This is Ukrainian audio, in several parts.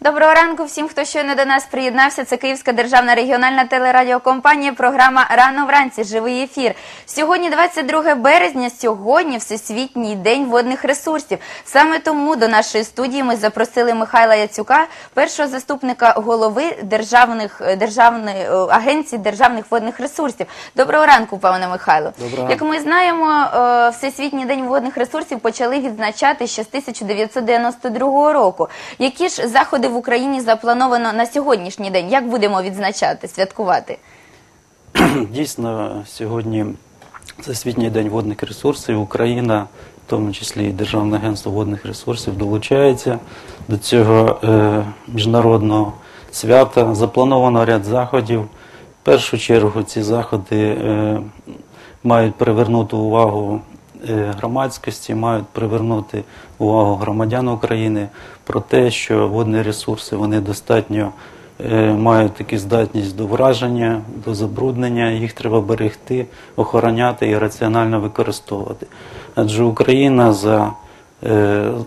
Доброго ранку всім, хто щойно до нас приєднався. Це Київська державна регіональна телерадіокомпанія. Програма Рано вранці. Живий ефір. Сьогодні 22 березня. Сьогодні Всесвітній день водних ресурсів. Саме тому до нашої студії ми запросили Михайла Яцюка, першого заступника голови державних е, державної е, агенції державних водних ресурсів. Доброго ранку, пане Михайло. Доброго Як ми знаємо, е, Всесвітній день водних ресурсів почали відзначати ще з 1992 року. Які ж заходи в Україні заплановано на сьогоднішній день? Як будемо відзначати, святкувати? Дійсно, сьогодні Всесвітній день водних ресурсів. Україна, в тому числі і Державне агентство водних ресурсів, долучається до цього е, міжнародного свята. Заплановано ряд заходів. В першу чергу ці заходи е, мають привернути увагу громадськості, мають привернути увагу громадян України про те, що водні ресурси вони достатньо е, мають таку здатність до враження, до забруднення, їх треба берегти, охороняти і раціонально використовувати. Адже Україна за е,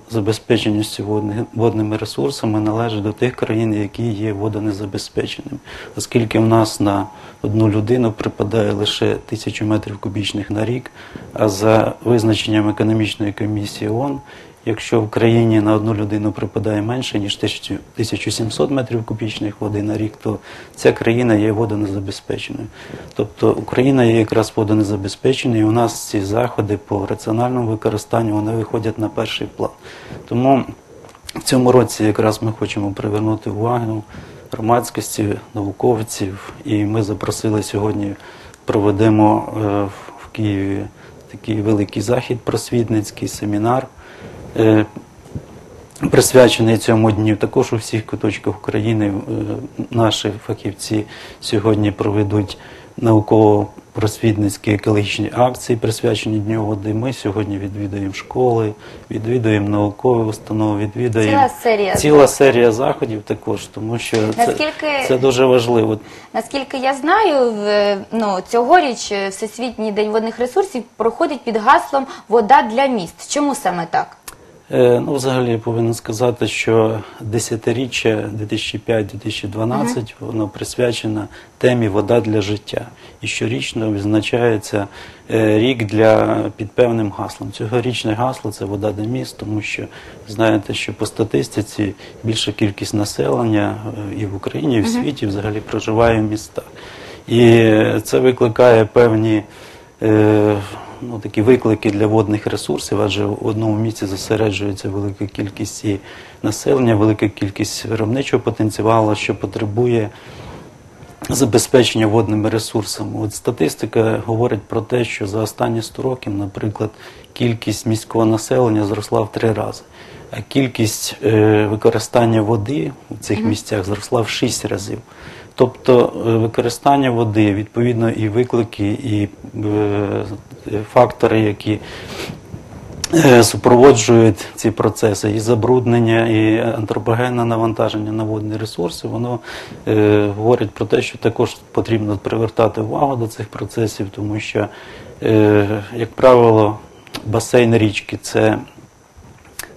забезпеченістю водними ресурсами належить до тих країн, які є водонезабезпеченими, оскільки в нас на одну людину припадає лише тисячу метрів кубічних на рік, а за визначенням економічної комісії ООН, Якщо в країні на одну людину припадає менше, ніж 1700 метрів кубічних води на рік, то ця країна є водонезабезпеченою. Тобто Україна є якраз водонезабезпеченою, і у нас ці заходи по раціональному використанню вони виходять на перший план. Тому в цьому році якраз ми хочемо привернути увагу громадськості, науковців, і ми запросили сьогодні, проведемо е, в- Києві такий великий захід просвітницький семінар. Е, Присвячений цьому дню також у всіх куточках України е, наші фахівці сьогодні проведуть науково-просвітницькі екологічні акції, присвячені Дню води. Ми сьогодні відвідуємо школи, відвідуємо наукові установи, відвідуємо Ціла серія ціла серія заходів також, тому що Наскільки- це дуже важливо. Наскільки я знаю, ну цьогоріч е, Всесвітній день водних ресурсів проходить під гаслом Вода для міст. Чому саме так? Е, Ну, взагалі я повинен сказати, що десятиріччя 2005-2012 воно присвячено темі Вода для життя. І щорічно відзначається е, рік для під певним гаслом. Цьогорічне гасло це вода для міст, тому що знаєте, що по статистиці більша кількість населення е, і в Україні, і в світі взагалі проживає в містах. І це викликає певні ну, такі виклики для водних ресурсів, адже в одному місці зосереджується велика кількість і населення, велика кількість виробничого потенціалу, що потребує забезпечення водними ресурсами. От статистика говорить про те, що за останні 100 років, наприклад, кількість міського населення зросла в три рази, а кількість е, використання води в цих місцях зросла в 6 разів. Тобто е, використання води, відповідно, і виклики, і е, фактори, які е, супроводжують ці процеси, і забруднення, і антропогенне навантаження на водні ресурси, воно е, говорить про те, що також потрібно привертати увагу до цих процесів, тому що, як правило, басейн річки це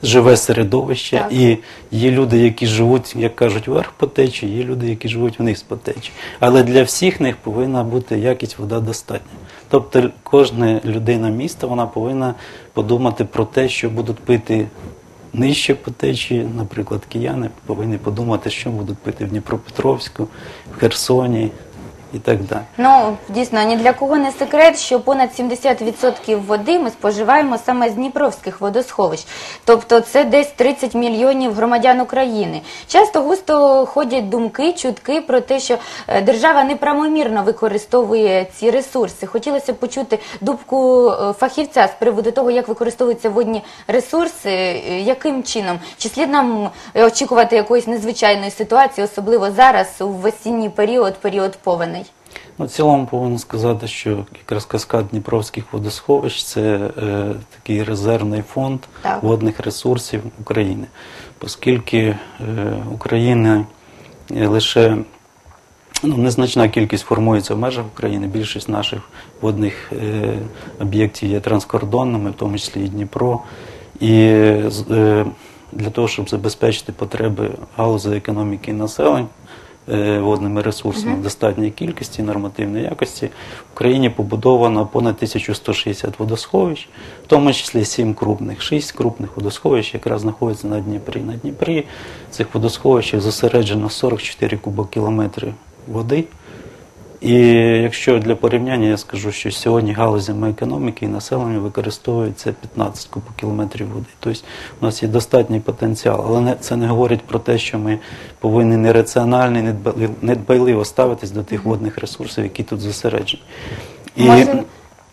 живе середовище, Так. і є люди, які живуть, як кажуть, вверх по течії, є люди, які живуть вниз по течії. Але для всіх них повинна бути якість вода достатня. Тобто кожна людина міста вона повинна подумати про те, що будуть пити нижче по течії, наприклад, кияни повинні подумати, що будуть пити в Дніпропетровську, в Херсоні і так далі. Ну дійсно ні для кого не секрет, що понад 70% води ми споживаємо саме з дніпровських водосховищ. Тобто це десь 30 мільйонів громадян України. Часто густо ходять думки, чутки про те, що е, держава неправомірно використовує ці ресурси. Хотілося б почути думку е, фахівця з приводу того, як використовуються водні ресурси, е, яким чином чи слід нам очікувати якоїсь незвичайної ситуації, особливо зараз у осінній період, період повеней. Ну, в цілому повинен сказати, що якраз каскад Дніпровських водосховищ це е, такий резервний фонд Так. водних ресурсів України, оскільки е, Україна е, лише ну, незначна кількість формується в межах України. Більшість наших водних е, об'єктів є транскордонними, в тому числі і Дніпро. І е, для того, щоб забезпечити потреби галузі економіки і населення водними ресурсами в достатньої кількості, нормативної якості, в Україні побудовано понад 1160 водосховищ, в тому числі 7 крупних, 6 крупних водосховищ якраз знаходяться на Дніпрі. На Дніпрі цих водосховищах зосереджено 44 кубокілометри води. І якщо для порівняння я скажу, що сьогодні галузями економіки і населення використовується 15 кубокілометрів води. Тобто у нас є достатній потенціал, але це не говорить про те, що ми повинні нераціонально, недбайливо ставитись до тих водних ресурсів, які тут зосереджені. І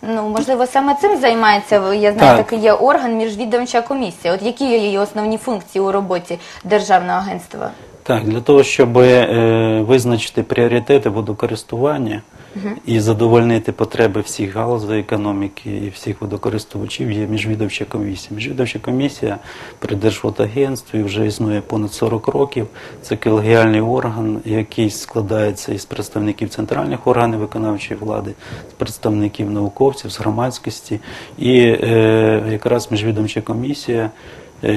ну, можливо, саме цим займається, я знаю, Так. такий є орган міжвідомча комісія. От які є її основні функції у роботі Державного агентства? Так, для того, щоб е, визначити пріоритети водокористування і задовольнити потреби всіх галузей економіки і всіх водокористувачів, є міжвідомча комісія. Міжвідомча комісія при Держводагентстві вже існує понад 40 років. Це колегіальний орган, який складається із представників центральних органів виконавчої влади, з представників науковців, з громадськості. І е, якраз міжвідомча комісія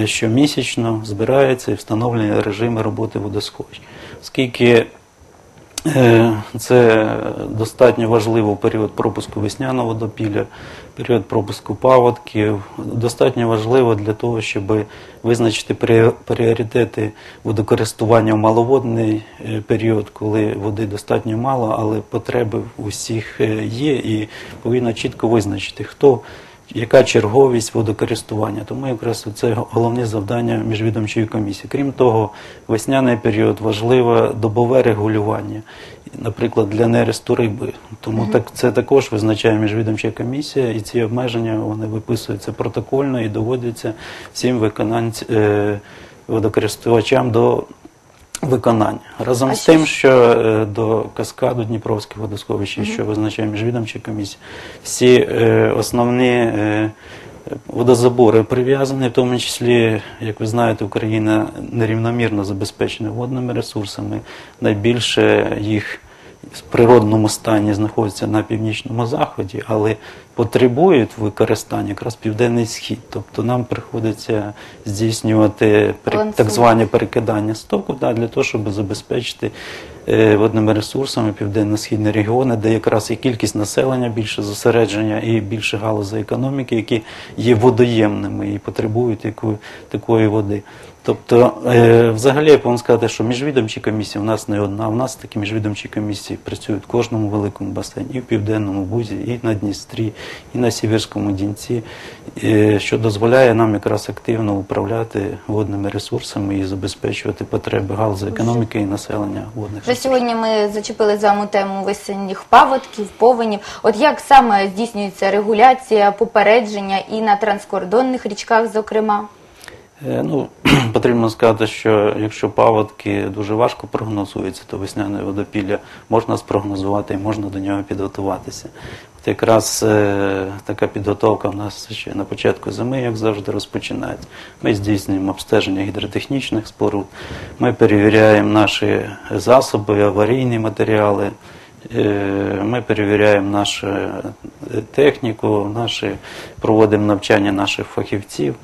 щомісячно збирається і встановлює режими роботи водосховищ. Оскільки е, це достатньо важливо в період пропуску весняного водопілля, період пропуску паводків, достатньо важливо для того, щоб визначити пріоритети водокористування в маловодний е, період, коли води достатньо мало, але потреби у всіх е, є, і повинно чітко визначити, хто яка черговість водокористування. Тому якраз це головне завдання міжвідомчої комісії. Крім того, весняний період важливе добове регулювання, наприклад, для нересту риби. Тому так це також визначає міжвідомча комісія, і ці обмеження вони виписуються протокольно і доводяться всім виконанцям е, водокористувачам до виконання. Разом А з тим, що е, до каскаду Дніпровських водосховищ, що визначає міжвідомча комісія, всі е, основні е, водозабори прив'язані, в тому числі, як ви знаєте, Україна нерівномірно забезпечена водними ресурсами. Найбільше їх в природному стані знаходяться на північному заході, але потребують використання якраз південний схід. Тобто нам приходиться здійснювати так звані перекидання стоку да, для того, щоб забезпечити е, водними ресурсами південно-східні регіони, де якраз і кількість населення більше зосередження і більше галузей економіки, які є водоємними і потребують такої води. Тобто, е, взагалі, я повинен сказати, що міжвідомчі комісії у нас не одна. У нас такі міжвідомчі комісії працюють в кожному великому басейні, і в Південному Бузі, і на Дністрі, і на Сіверському Дінці, е, що дозволяє нам якраз активно управляти водними ресурсами і забезпечувати потреби галузі економіки і населення водних Вже сьогодні ми зачепили з вами тему весенніх паводків, повенів. От як саме здійснюється регуляція, попередження і на транскордонних річках, зокрема? Е, Ну, потрібно сказати, що якщо паводки дуже важко прогнозуються, то весняне водопілля можна спрогнозувати і можна до нього підготуватися. От якраз е, така підготовка в нас ще на початку зими, як завжди, розпочинається. Ми здійснюємо обстеження гідротехнічних споруд, ми перевіряємо наші засоби, аварійні матеріали. Е, Ми перевіряємо нашу е, техніку, наші, проводимо навчання наших фахівців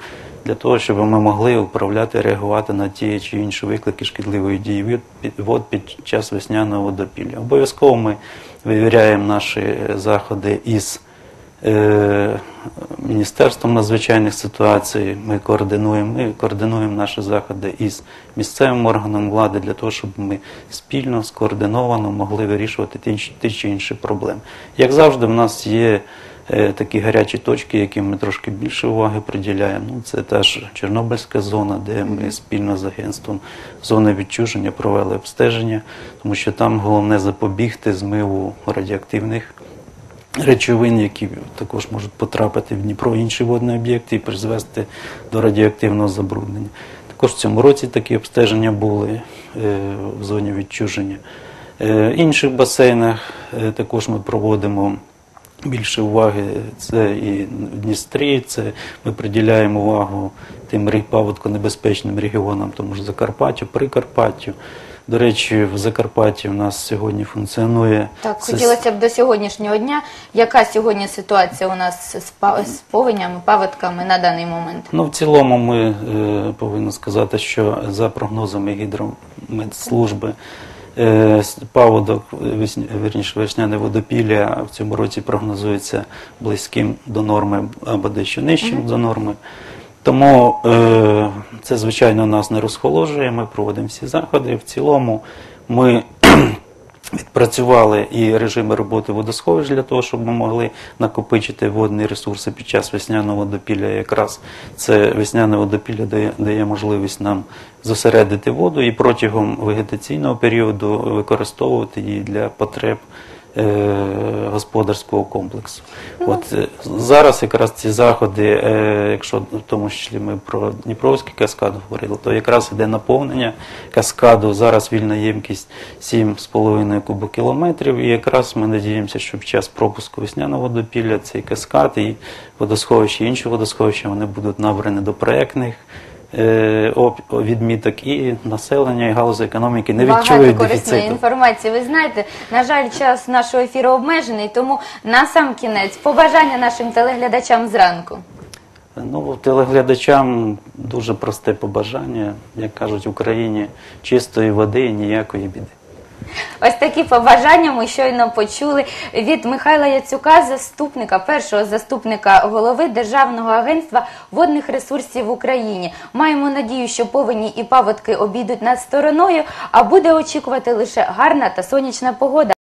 для того, щоб ми могли управляти, реагувати на ті чи інші виклики шкідливої дії вод під час весняного водопілля. Обов'язково ми вивіряємо наші е, заходи із е, Міністерством надзвичайних ситуацій. Ми координуємо, ми координуємо наші заходи із місцевим органом влади для того, щоб ми спільно, скоординовано могли вирішувати ті, ті чи інші проблеми. Як завжди, в нас є такі гарячі точки, яким ми трошки більше уваги приділяємо. Ну, це теж Чорнобильська зона, де ми спільно з агентством зони відчуження провели обстеження, тому що там головне запобігти змиву радіоактивних речовин, які також можуть потрапити в Дніпро, інші водні об'єкти і призвести до радіоактивного забруднення. Також в цьому році такі обстеження були е, в зоні відчуження. Е, В інших басейнах е, також ми проводимо більше уваги це і в Дністрі, це ми приділяємо увагу тим паводконебезпечним регіонам, тому ж Закарпаттю, Прикарпаттю. До речі, в Закарпатті у нас сьогодні функціонує Так, хотілося б до сьогоднішнього дня. Яка сьогодні ситуація у нас з, з повенями, паводками на даний момент? Ну, в цілому ми е, повинні сказати, що за прогнозами гідромедслужби паводок, верніше весняне водопілля в цьому році прогнозується близьким до норми або дещо нижчим до норми. Тому е, це, звичайно, нас не розхоложує. Ми проводимо всі заходи. В цілому ми відпрацювали і режими роботи водосховищ для того, щоб ми могли накопичити водні ресурси під час весняного водопілля. Якраз це весняне водопілля дає, дає можливість нам зосередити воду і протягом вегетаційного періоду використовувати її для потреб. Е, Господарського комплексу. От е, зараз якраз ці заходи, е, якщо в тому числі ми про Дніпровський каскад говорили, то якраз іде наповнення каскаду. Зараз вільна ємкість 7,5 кубокілометрів. І якраз ми надіємося, що під час пропуску весняного водопілля цей каскад і водосховища, і інші водосховища вони будуть набрані до проектних відміток, і населення, і галузі економіки не Багато корисної інформації. Ви знаєте, на жаль, час нашого ефіру обмежений, тому на сам кінець побажання нашим телеглядачам зранку. Ну, телеглядачам дуже просте побажання, як кажуть в Україні, чистої води і ніякої біди. Ось такі побажання ми щойно почули від Михайла Яцюка, заступника, першого заступника голови Державного агентства водних ресурсів в Україні. Маємо надію, що повені і паводки обійдуть над стороною, а буде очікувати лише гарна та сонячна погода.